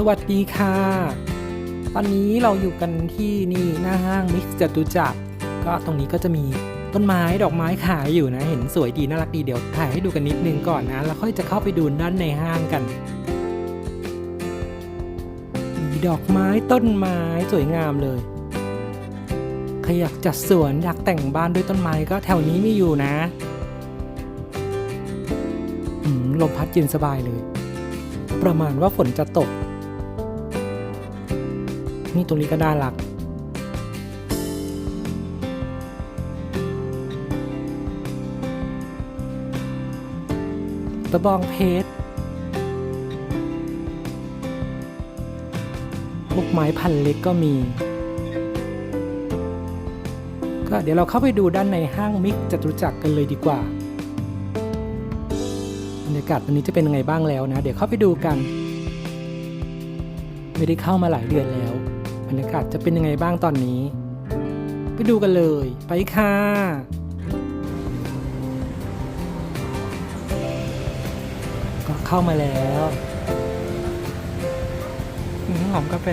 สวัสดีค่ะ ตอนนี้เราอยู่กันที่นี่หน้าห้างมิกซ์จตุจักรก็ตรงนี้ก็จะมีต้นไม้ดอกไม้ขายอยู่นะ เห็นสวยดีน่ารักดีเดี๋ยวถ่ายให้ดูกันนิดนึงก่อนนะ แล้วค่อยจะเข้าไปดูด้านในห้างกัน มีดอกไม้ต้นไม้สวยงามเลยใครอยากจัดสวนอยากแต่งบ้านด้วยต้นไม้ก็แถวนี้มีอยู่นะลมพัดเย็นสบายเลย ประมาณว่าฝนจะตก นี่ตรงนี้ก็น่ารักตะบองเพชรพวกไม้พันเล็กก็มี ก็เดี๋ยวเราเข้าไปดูด้านในห้างมิกจตุจักรกันเลยดีกว่าบรรยากาศวันนี้จะเป็นยังไงบ้างแล้วนะ เดี๋ยวเข้าไปดูกัน ไม่ได้เข้ามาหลายเดือนแล้ว บรรยากาศจะเป็นยังไงบ้างตอนนี้ ไปดูกันเลย ไปค่ะก็เข้ามาแล้วหอมกาแฟ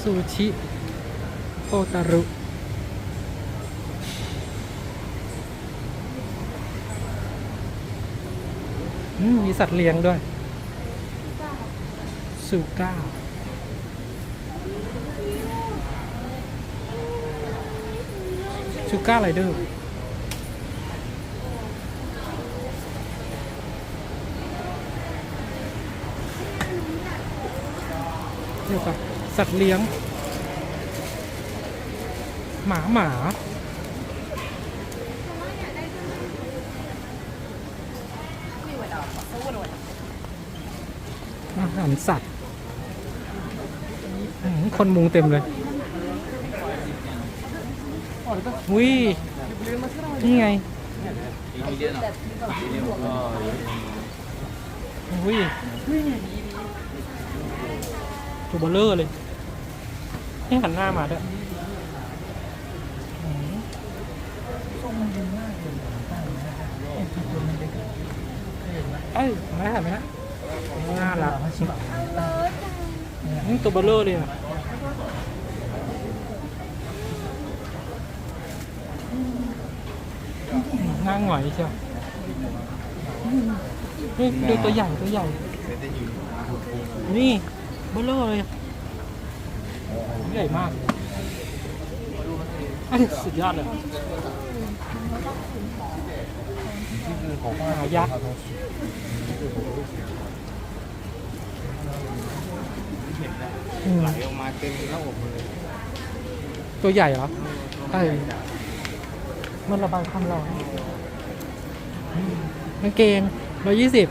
ซูชิโอตารุมีสัตว์เลี้ยงด้วย ซูก้าซูก้าไรเดอร์เดียวกับสัตว์เลี้ยง หมาหมาอาหารสัตว์ คนมุงเต็มเลยวินี่ไงวิตัวเบลเลอร์เลยนี่หันหน้ามาด้วยอื้อหือเอ้ยมาหันไหมฮะน่ารักนี่ตัวเบลเลอร์เลยอะ หน้าหงอยเชียวนี่ดูตัวใหญ่ตัวใหญ่ นี่เบลเลอร์เลยใหญ่มากเอ้ยสุดยอดเลยหายักษ์อืมไหลออกมาเต็มหน้าอกเลย ตัวใหญ่เหรอ ใช่ มันระบายความร้อนอืม กางเกงร้อยยี่สิบ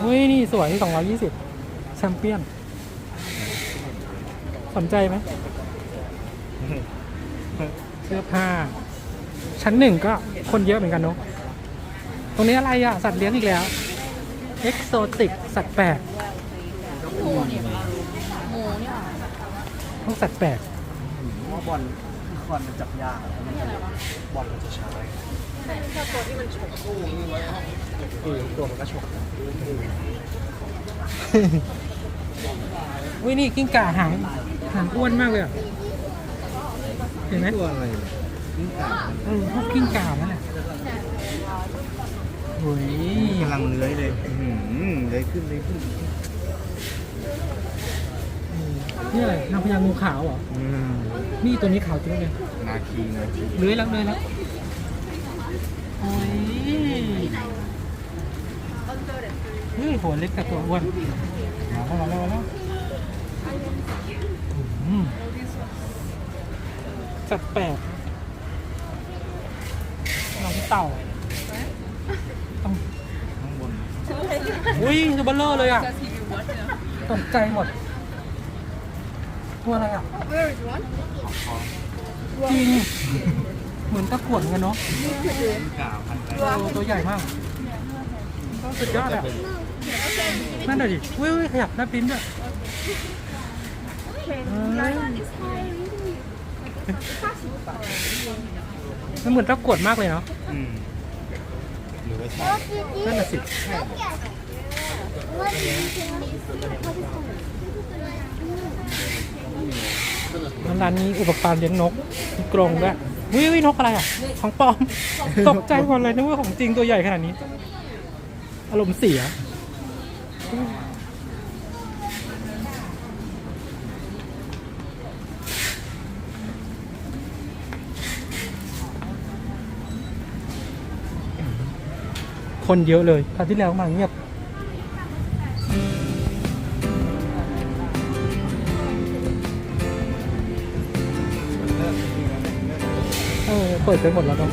เฮ้ย นี่สวยสองร้อยยี่สิบแชมเปี้ยน สนใจไหม เสื้อผ้า ชั้นหนึ่งก็คนเยอะเหมือนกันเนาะ ตรงนี้อะไรอะสัตว์เลี้ยงอีกแล้ว เอ็กโซติก สัตว์แปลก พวกสัตว์แปลกว่าบอลคือคอนมันจับยากอะบอลมันจะช้าถ้าตัวที่มันฉกตู้นี่ไว้เออตัวมันก็ฉกวินี่กิ้งก่าหางหางอ้วนมากเลยอะเห็นไหมตัวอะไรนี่ต่างเออพวกกิ้งก่านั่นแหละโอ้ยกำลังเลื้อยเลยอื้อหือเลื้อยขึ้นเลื้อยขึ้น นี่อะไรนางพญางูขาวเหรอ อืมนี่ตัวนี้ขาวจริงเลยนาคีนาคีเลื้อยแล้วเลื้อยแล้วโอ้ยนี่หัวเล็กกับตัวอ้วนมาแล้วมาแล้วมาแล้วอืมสัตว์แปลกน้องเต่าต้องข้างบนอุ้ยตัวเบลเลอร์เลยอะตกใจหมด ตัวอะไรอะจริง เหมือนตะกรวดเหมือนกันเนาะ กล่าวพันไปเออตัวใหญ่มากสุดยอดอะ นั่นน่ะดิเว้ยเว้ยขยับหน้าปริ้นด้วยเอ้ยมันเหมือนตะกรวดมากเลยเนาะ อืมหรือว่าใช่นั่นน่ะสิ ร้านนี้อุปกรณ์เลี้ยงนกมีกรงด้วยวิวินกอะไรอะ ของปลอม ตกใจหมดเลยนึกว่าของจริงตัวใหญ่ขนาดนี้ อารมณ์เสีย คนเยอะเลยคราวที่แล้วมาเงียบ อเปิดไปหมดแล้วเนาะ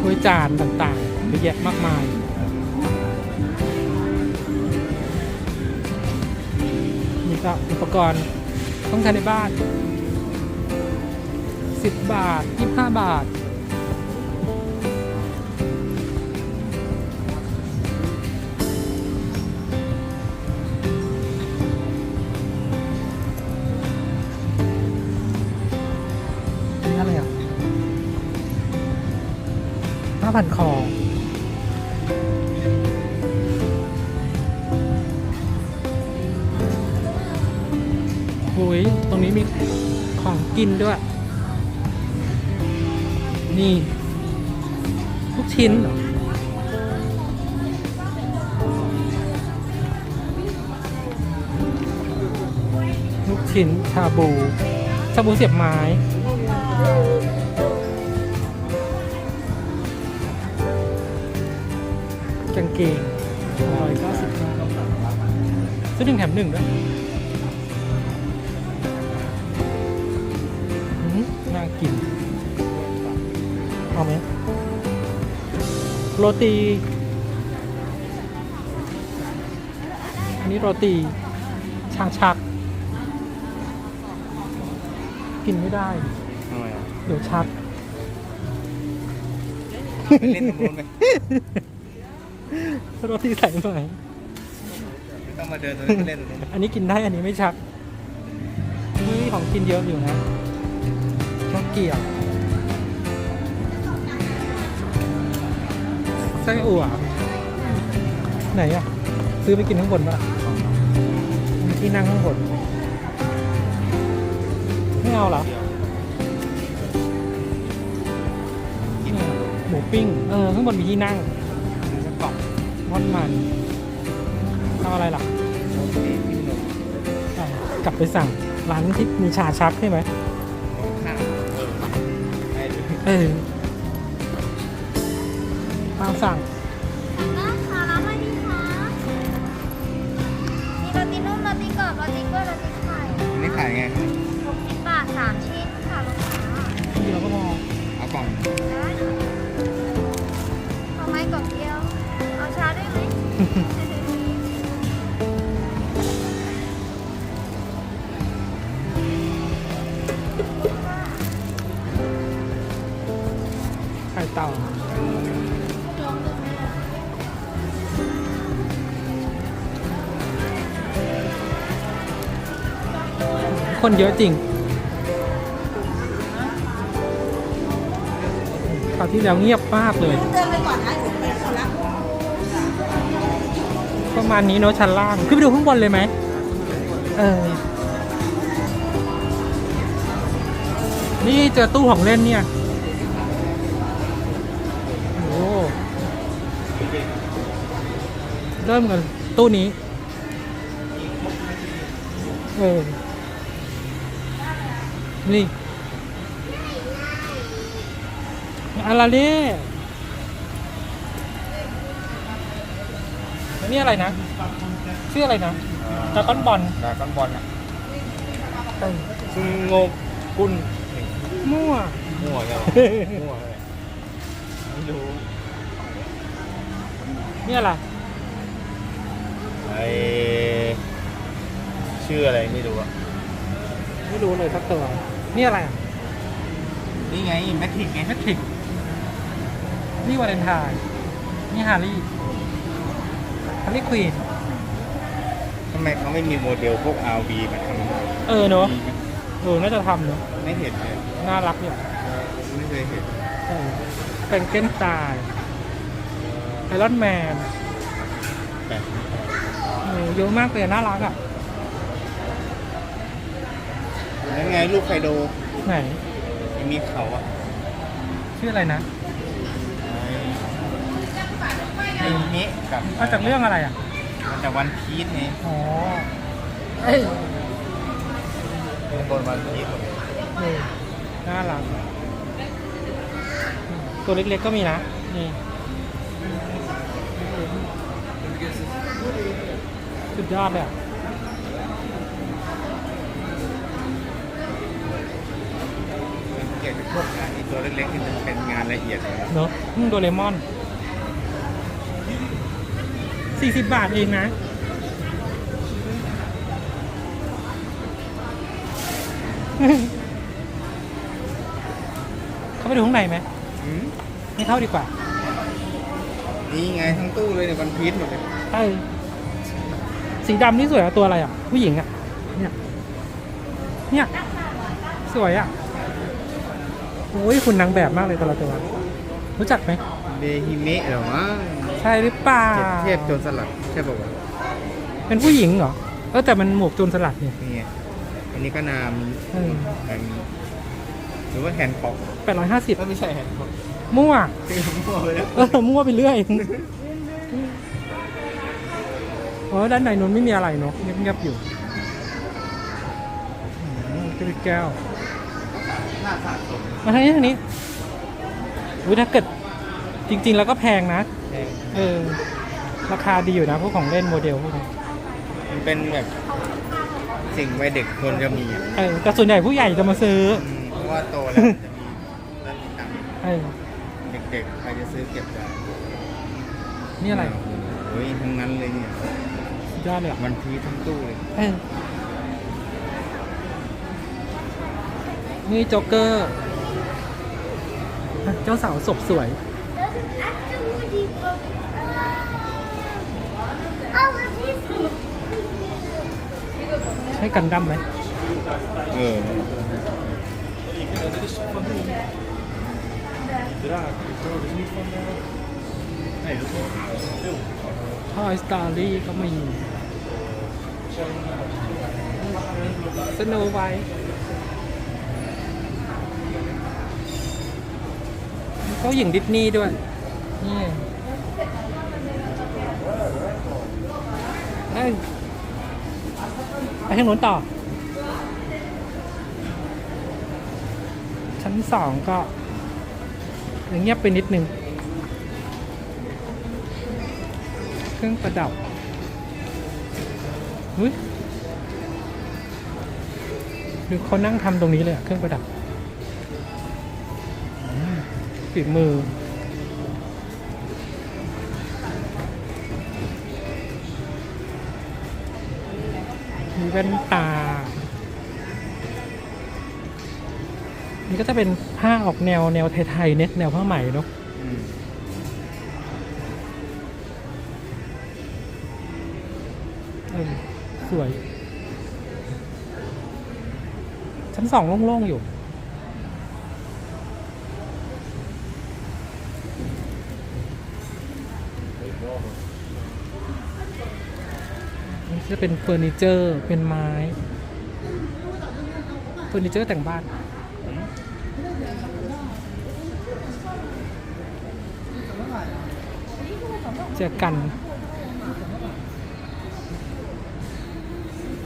ถ้วยจานต่างๆเยอะแยะมากมายนี่ก็อุปกรณ์ต้องใช้ในบ้าน 10 บาท 25 บาท พันคอโอยตรงนี้มีของกินด้วย นี่ลูกชิ้นเหรอลูกชิ้นชาบู ชาบูเสียบไม้ เกงร้อยเก้าสิบบาทซื้อหนึ่งแถมหนึ่งด้วยอืมน่ากิน เอาไหมโรตี อันนี้โรตีชาชัก กินไม่ได้ ทำไมอะเดี๋ยวชักไปเล่นตรงนู้นไหม โรตีใส่ไหมไม่ต้องมาเดินตรงนี้ไปเล่นตรงนู้นอันนี้กินได้อันนี้ไม่ชักนี่ของกินเยอะอยู่นะข้าวเกรี๊ยวไส้อั่วไหนอะซื้อไปกินข้างบนปะมีที่นั่งข้างบนไม่เอาเหรอเนี่ยหมูปิ้ง เออ ข้างบนมีที่นั่งดูสักกล่องท อดมันเอาอะไรล่ะโอเคพี่หนุ่มอะกลับไปสั่งร้านที่มีชาชักใช่ไหมข้างเออให้ดูเออตามสั่งน้องคะรับอะไรดีคะมีโรตีนุ่มโรตีกรอบโรตีกล้วยโรตีไข่อันนี้ขายไงหกสิบบาทสามชิ้นค่ะลูกค้าเดียวก็พอเอากล่องได้าคนเยอะจริงคราวที่แล้วเงียบมากเลย ประมาณนี้เนอะชั้นล่าง ขึ้นไปดูข้างบนเลยไหม เออ นี่เจอตู้ของเล่นเนี่ย เริ่มกันตู้นี้ เออ นี่อะไรเนี่ยนี่อะไรนะชื่ออะไรนะดราก้อนบอลดราก้อนบอลอะเออซึ่งโงกุลมั่ว มั่วใช่ไหมมั่วเลยไม่รู้นี่อะไร ไอชื่ออะไรไม่รู้อะไม่รู้เลยสักตัวนี่อะไรอะนี่ไงแมทริกไงแมทริกนี่วาเลนไทน์นี่ฮารี่ฮาร์ลีควีนทำไมเขาไม่มีโมเดลพวก RV มาทำเออเนอะเออน่าจะทำเนอะไม่เห็นเลยน่ารักอยู่ไม่เคยเห็นเออเป็นเกนสไตล์ไอรอนแมนแบบ เออเยอะมากเลยน่ารักอะนั่นไงลูกไคโดไหนยังมีเขาอะชื่ออะไรนะไอ้นี้กับมาจากเรื่องอะไรอะมาจากวันพีชไงอ๋อเอ้ยเป็นบนวันพีชหมดเลยเออน่ารักตัวเล็กๆก็มีนะนี่ สุดยอดเลยอะเกี่ยวกับพวกงานไอ้ตัวเล็กๆที่มันเป็นงานละเอียดเลยเนอะอืมโดเรมอนสี่สิบบาทเองนะ เข้าไปดูข้างในไหม หืมไม่เข้าดีกว่า นี่ไงทั้งตู้เลยเนี่ยวันพีชหมดเลย ใช่ สีดำนี่สวยอะตัวอะไรอะ ผู้หญิงอะ เนี่ย เนี่ย สวยอะ โอ้ยคุณนางแบบมากเลยแต่ละตัว รู้จักไหมเบฮิเมะเหรอวะใช่หรือเปล่า เทพโจรสลัดใช่ป่าวะเป็นผู้หญิงเหรอ เออแต่มันหมวกโจรสลัดเนี่ย นี่ไงอันนี้ก็นามเออ อันหรือว่าแฮนด์พ็อกแปดร้อยห้าสิบไม่ใช่แฮนด์พ็อกมั่วคือมั่วไปแล้ว เออมั่วไปเรื่อยเออด้านในนู้นไม่มีอะไรเนาะเงียบๆอยู่อืมเป็นแก้วหน้าสะสมมาทางนี้ทางนี้อุ้ยถ้าเกิดจริง ๆ แล้วก็แพงนะแพงเออราคาดีอยู่นะพวกของเล่นโมเดลพวกนี้มันเป็นแบบสิ่งวัยเด็กควรจะมีอะเออแต่ส่วนใหญ่ผู้ใหญ่จะมาซื้ออืมเพราะว่าโตแล้วมันจะมีเริ่มมีตังค์เออเด็กๆใครจะซื้อเก็บได้นี่อะไร โอ้ยทั้งนั้นเลยเนี่ยสุด ยอดเลยอะวันพีชทั้งตู้เลยเออนี่โจ๊กเกอร์อะเจ้าสาวศพสวย ใช่กันดั้มไหม เออทอยสตอรี่ก็มี สโนไวท์เขาหญิงดิสนีย์ด้วย นี่เอ้ยไปทางโน้นต่อ ชั้นสองก็ยังเงียบไปนิดนึง เครื่องประดับ อุ้ยหรือเขานั่งทำตรงนี้เลยอะเครื่องประดับฝีมือ มีแว่นตานี่ก็จะเป็นผ้าออกแนวแนวไทยๆเนี่ยแนวผ้าไหมเนาะ สวย ชั้นสองโล่ง ๆ อยู่ นี่จะเป็นเฟอร์นิเจอร์ เป็นไม้ เฟอร์นิเจอร์แต่งบ้านเจอกัน นี่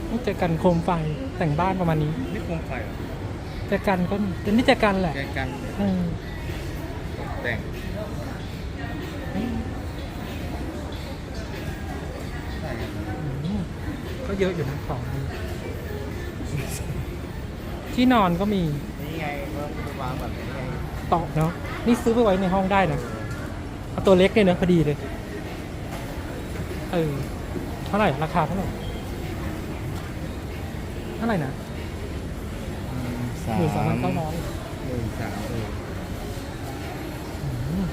เจอกันโคมไฟแต่งบ้านประมาณนี้นี่คงไฟเหรอเจอกันก็มีแต่นี่เจอกันแหละแกกันเออแต่งใช่ครับอืมก็เยอะอยู่นะของ ที่นอนก็มีนี่ไงก็วางแบบนี้ไงตอกเนาะนี่ซื้อไปไว้ในห้องได้นะเอาตัวเล็กเลยเนอะพอดีเลย เออ เท่าไหร่ ราคาเท่าไหร่เท่าไหร่นะสามหมื่นสองพันเก้าร้อยหมื่นสามเอออืม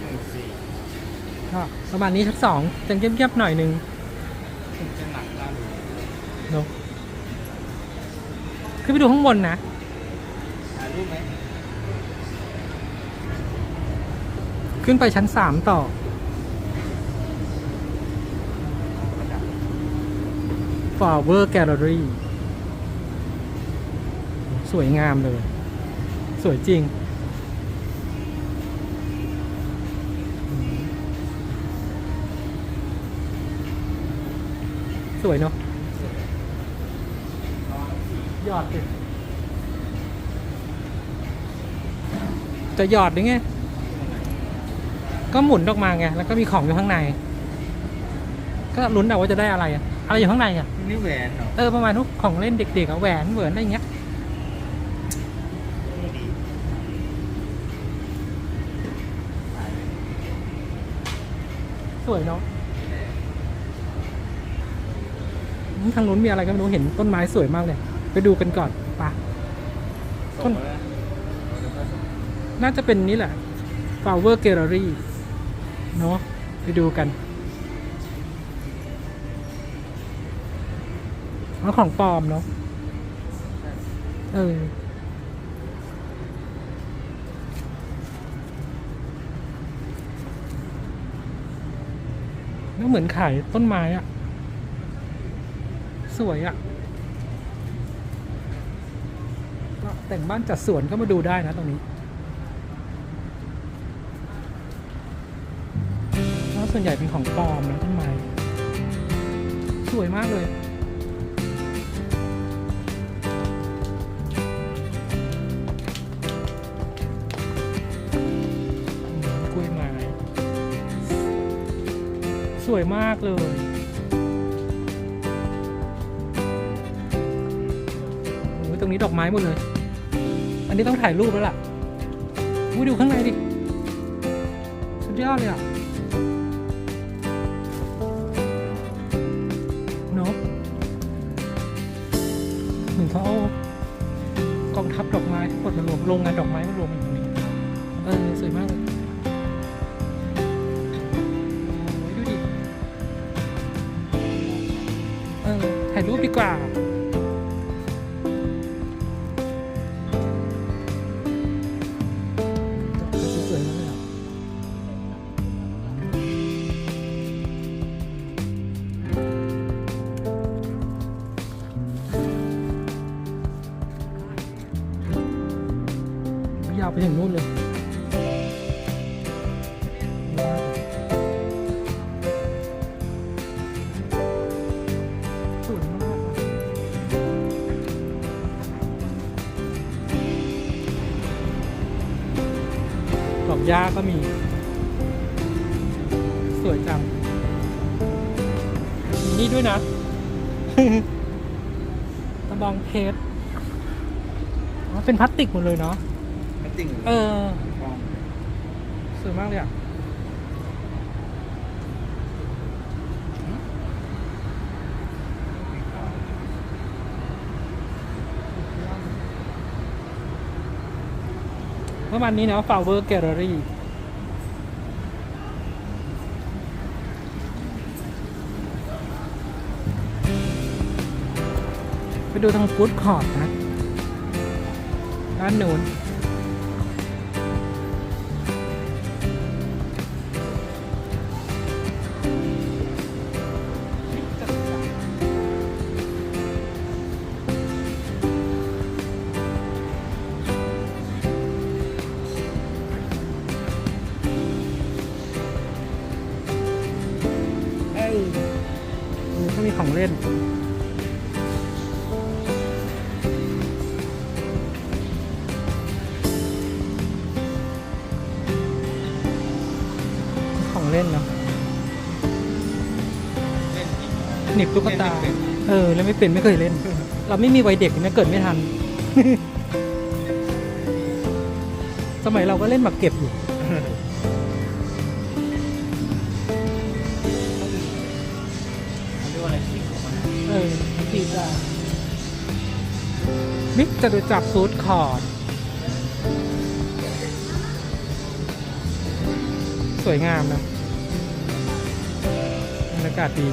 หมื่นสี่ก็ประมาณนี้ชั้นสองจะเงียบๆหน่อยหนึงจะหนักน่าดูเนอะขึ้นไปดูข้างบนนะถ่ายรูปไหมขึ้นไปชั้นสามต่อ Flower Gallery สวยงามเลย สวยจริง สวยเนาะหยอดดิจะหยอดหรือไง ก็หมุนออกมาไง แล้วก็มีของอยู่ข้างใน ก็ลุ้นเอาว่าจะได้อะไรอะอะไรอยู่ข้างในอะนี่แหวนเหรอ เออประมาณทุกของเล่นเด็กๆอะแหวนเหวินอะไรอย่างเงี้ย นี่ดี ส วยเนาะทางนู้นมีอะไรก็ไม่รู้เห็นต้นไม้สวยมากเลย ไปดูกันก่อนปะส่งมาแล้วน่าจะเป็นนี่แหละ Flower Gallery เนาะไปดูกันเอาของปลอมเนาะเออ แล้วเหมือนขายต้นไม้อะสวยอะก็แต่งบ้านจัดสวนก็มาดูได้นะตรงนี้แล้วส่วนใหญ่เป็นของปลอมนะต้นไม้สวยมากเลย วยมากเลยโอ้ยตรงนี้ดอกไม้หมดเลย อันนี้ต้องถ่ายรูปแล้วล่ะดูข้างในดิ สุดยอดเลยอะ อ อกหญ้าก็มี สวยจังมีนี่ด้วยนะตะบองเพชรอ๋อเป็นพลาสติกหมดเลยเนาะไม่จริงเออปลอมสวยมากเลยอะ มื่อวันนี้เนาะฟาวเวอร์แกลเลอรี่ไปดูทางฟู้ดคอร์ทนะ ร้านหนุน นีบตุ๊กตาเล่นไม่เป็นเออ แล้วไม่เป็นไม่เคยเล่น เราไม่มีวัยเด็กนะเกิดไม่ทัน สมัยเราก็เล่นหมากเก็บอยู่เขาเรียกว่าอะไรจริงของมันเออจีบได้มิกจะดูจักฟูดคอร์ดสวยงามนะากาศดี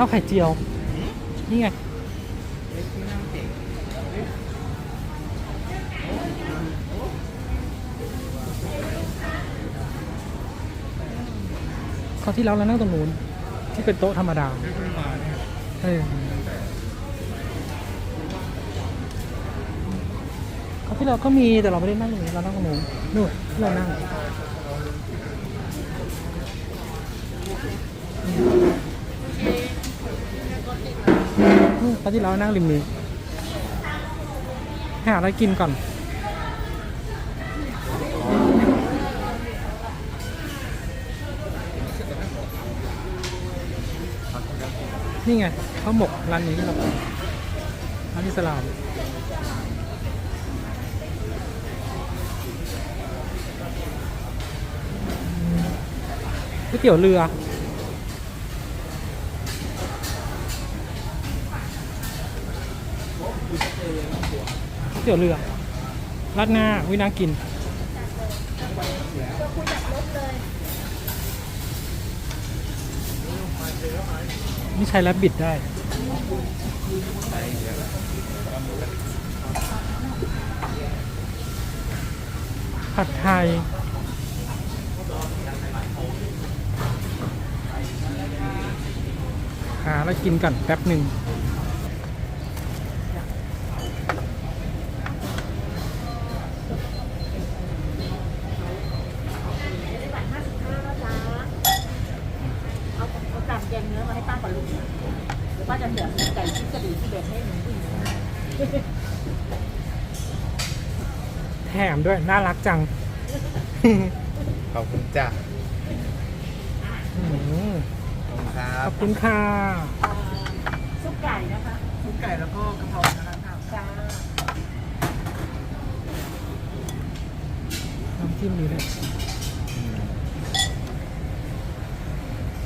ข้าวไข่เจียว นี่ไงเขาวที่แล้วเรานั่งตรงนู้นที่เป็นโต๊ะธรรมดาเออขาวที่เราก็มีแต่เราไม่ได้นั่งตรงนี้เรานั่งตรงนู้นนู่นที่เรานั่ง ตอนที่เรานั่งริมนี้หาอะไรกินก่อน นี่ไงข้าวหมกร้านนี้ที่เราไปร้านอิสลามก๋วยเตี๋ยวเรือ ตี๋ยวเรือราดหน้าวินากินนี่ใช้แรบบิดได้ผัดไทยหาแล้วกินก่อนแป๊บหนึ่ง เอาเอากลับแกงเนื้อมาให้ป้ากับลุงเดี๋ยวป้าจะเสียไก่ชิ้นกระดิ่งที่เด็ดให้หนูผู้หญิง แถม ด้วย น่ารักจัง ขอบคุณจ้ะอืมขอบคุณครัขบอบคุณค่ะอ่าซุปไก่นะคะทุกไก่แล้วก็กะเพรานะคะจ้าน้ำจิ้มนี้เลย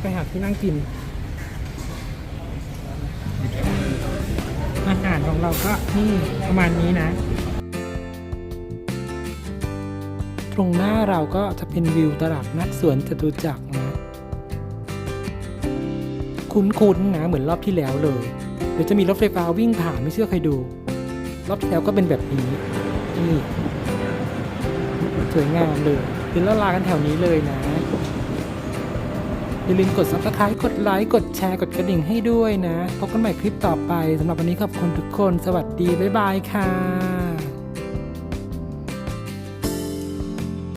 ไปหาที่นั่งกิน อาหารของเราก็นี่ประมาณนี้นะ ตรงหน้าเราก็จะเป็นวิวตลาดนัดสวนจตุจักรนะ คุ้นๆนะเหมือนรอบที่แล้วเลย เดี๋ยวจะมีรถไฟฟ้าวิ่งผ่านไม่เชื่อใครดู รอบที่แล้วก็เป็นแบบนี้นี่สวยงามเลยเดี๋ยวเราลากันแถวนี้เลยนะ อย่าลืมกด subscribe กดไลค์ กดแชร์ กดกระดิ่งให้ด้วยนะ พบกันใหม่คลิปต่อไปสำหรับวันนี้ขอบคุณทุกคน สวัสดี บ๊ายบายค่ะ